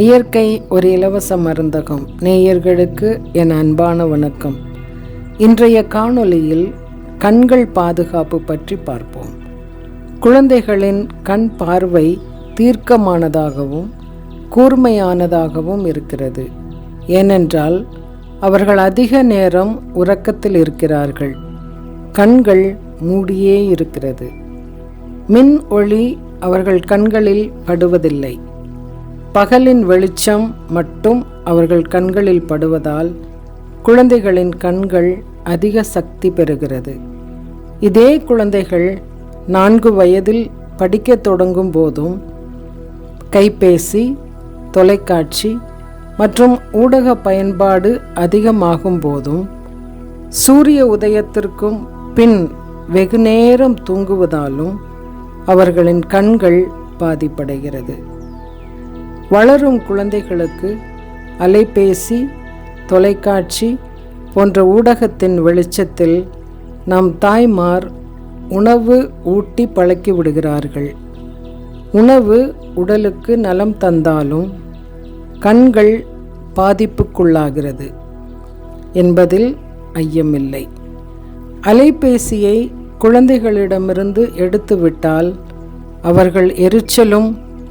இயற்கை ஒரு இலவச மருந்தகம். நேயர்களுக்கு என் அன்பான வணக்கம். இன்றைய காணொளியில் கண்கள் பாதுகாப்பு பற்றி பார்ப்போம். குழந்தைகளின் கண் பார்வை தீர்க்கமானதாகவும் கூர்மையானதாகவும் இருக்கிறது. ஏனென்றால் அவர்கள் அதிக நேரம் உறக்கத்தில் இருக்கிறார்கள். கண்கள் மூடியே இருக்கிறது. மின் ஒளி அவர்கள் கண்களில் படுவதில்லை. பகலின் வெளிச்சம் மட்டும் அவர்கள் கண்களில் படுவதால் குழந்தைகளின் கண்கள் அதிக சக்தி பெறுகிறது. இதே குழந்தைகள் நான்கு வயதில் படிக்கத் தொடங்கும் போதும் கைபேசி தொலைக்காட்சி மற்றும் ஊடக பயன்பாடு அதிகமாகும் போதும் சூரிய உதயத்திற்கும் பின் வெகுநேரம் தூங்குவதாலும் அவர்களின் கண்கள் பாதிப்படைகிறது. வளரும் குழந்தைகளுக்கு அலைபேசி தொலைக்காட்சி போன்ற ஊடகத்தின் வெளிச்சத்தில் நம் தாய்மார் உணவு ஊட்டி பழக்கி விடுகிறார்கள். உணவு உடலுக்கு நலம் தந்தாலும் கண்கள் பாதிப்புக்குள்ளாகிறது என்பதில் ஐயமில்லை. அலைபேசியை குழந்தைகளிடமிருந்து எடுத்துவிட்டால் அவர்கள் எரிச்சலும்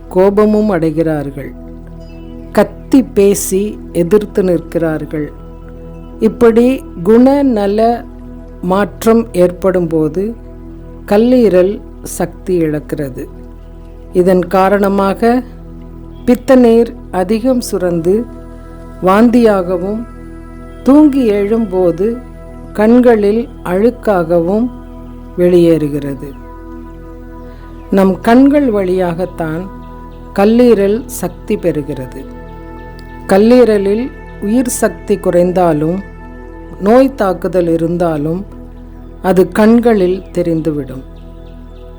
கோபமும் அடைகிறார்கள். கத்தி பேசி எதிர்த்து நிற்கிறார்கள். இப்படி குணநல மாற்றம் ஏற்படும்போது கல்லீரல் சக்தி இழக்கிறது. இதன் காரணமாக பித்தநீர் அதிகம் சுரந்து வாந்தியாகவும் தூங்கி எழும்போது கண்களில் அழுக்காகவும் வெளியேறுகிறது. நம் கண்கள் வழியாகத்தான் கல்லீரல் சக்தி பெறுகிறது. கல்லீரலில் உயிர் சக்தி குறைந்தாலும் நோய் தாக்குதல் இருந்தாலும் அது கண்களில் தெரிந்துவிடும்.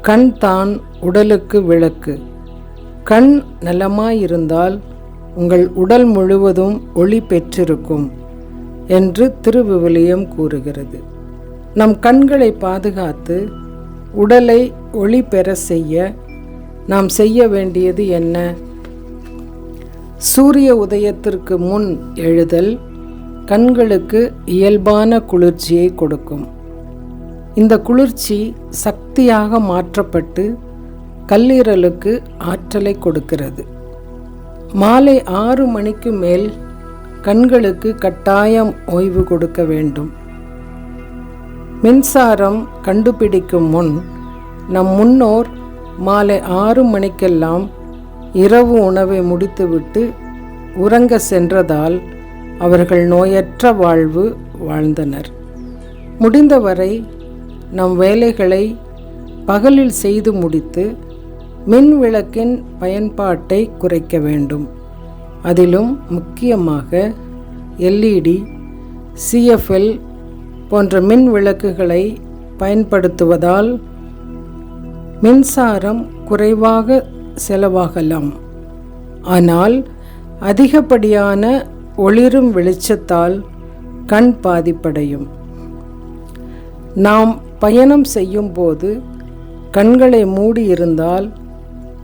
கண் தான் உடலுக்கு விளக்கு. கண் நலமாயிருந்தால் உங்கள் உடல் முழுவதும் ஒளி பெற்றிருக்கும் என்று திருவிவிலியம் கூறுகிறது. நம் கண்களை பாதுகாத்து உடலை ஒளி பெற செய்ய நாம் செய்ய வேண்டியது என்ன? சூரிய உதயத்திற்கு முன் எழுதல் கண்களுக்கு இயல்பான குளிர்ச்சியை கொடுக்கும். இந்த குளிர்ச்சி சக்தியாக மாற்றப்பட்டு கல்லீரலுக்கு ஆற்றலை கொடுக்கிறது. மாலை ஆறு மணிக்கு மேல் கண்களுக்கு கட்டாயம் ஓய்வு கொடுக்க வேண்டும். மின்சாரம் கண்டுபிடிக்கும் முன் நம் முன்னோர் மாலை ஆறு மணிக்கெல்லாம் இரவு உணவை முடித்துவிட்டு உறங்க சென்றதால் அவர்கள் நோயற்ற வாழ்வு வாழ்ந்தனர். முடிந்தவரை நம் வேலைகளை பகலில் செய்து முடித்து மின் விளக்கின் பயன்பாட்டை குறைக்க வேண்டும். அதிலும் முக்கியமாக எல்இடி சிஎஃப்எல் போன்ற மின் விளக்குகளை பயன்படுத்துவதால் மின்சாரம் குறைவாக செலவாகலாம். ஆனால் அதிகப்படியான ஒளிரும் வெளிச்சத்தால் கண் பாதிப்படையும். நாம் பயணம் செய்யும்போது கண்களை கண்களை மூடியிருந்தால்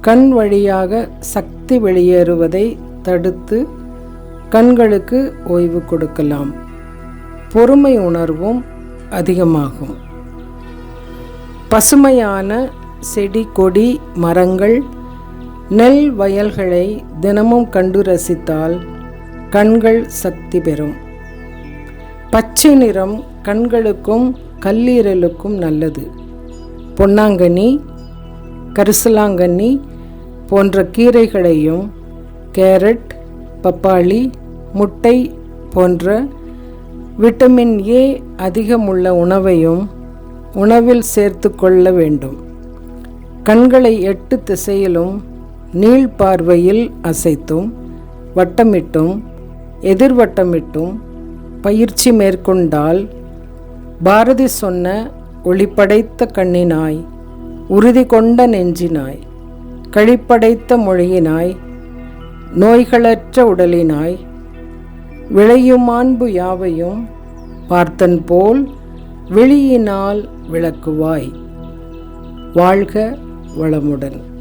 கண் வழியாக சக்தி வெளியேறுவதை தடுத்து கண்களுக்கு ஓய்வு கொடுக்கலாம். பொறுமை உணர்வும் அதிகமாகும். பசுமையான செடி கொடி மரங்கள் நெல் வயல்களை தினமும் கண்டு ரசித்தால் கண்கள் சக்தி பெறும். பச்சை நிறம் கண்களுக்கும் கல்லீரலுக்கும் நல்லது. பொன்னாங்கண்ணி கரிசலாங்கண்ணி போன்ற கீரைகளையும் கேரட் பப்பாளி முட்டை போன்ற விட்டமின் ஏ அதிகமுள்ள உணவையும் உணவில் சேர்த்து கொள்ள வேண்டும். கண்களை எட்டு திசையிலும் நீள் பார்வையில் அசைத்தும் வட்டமிட்டும் எதிர்வட்டமிட்டும் பயிற்சி மேற்கொண்டால் பாரதி சொன்ன ஒளிப்படைத்த கண்ணினாய் உறுதி கொண்ட நெஞ்சினாய் கழிப்படைத்த மொழியினாய் நோய்களற்ற உடலினாய் விளையுமாண்பு யாவையும் பார்த்தன் போல் வெளியினால் விளக்குவாய். வாழ்க வளமுடன்.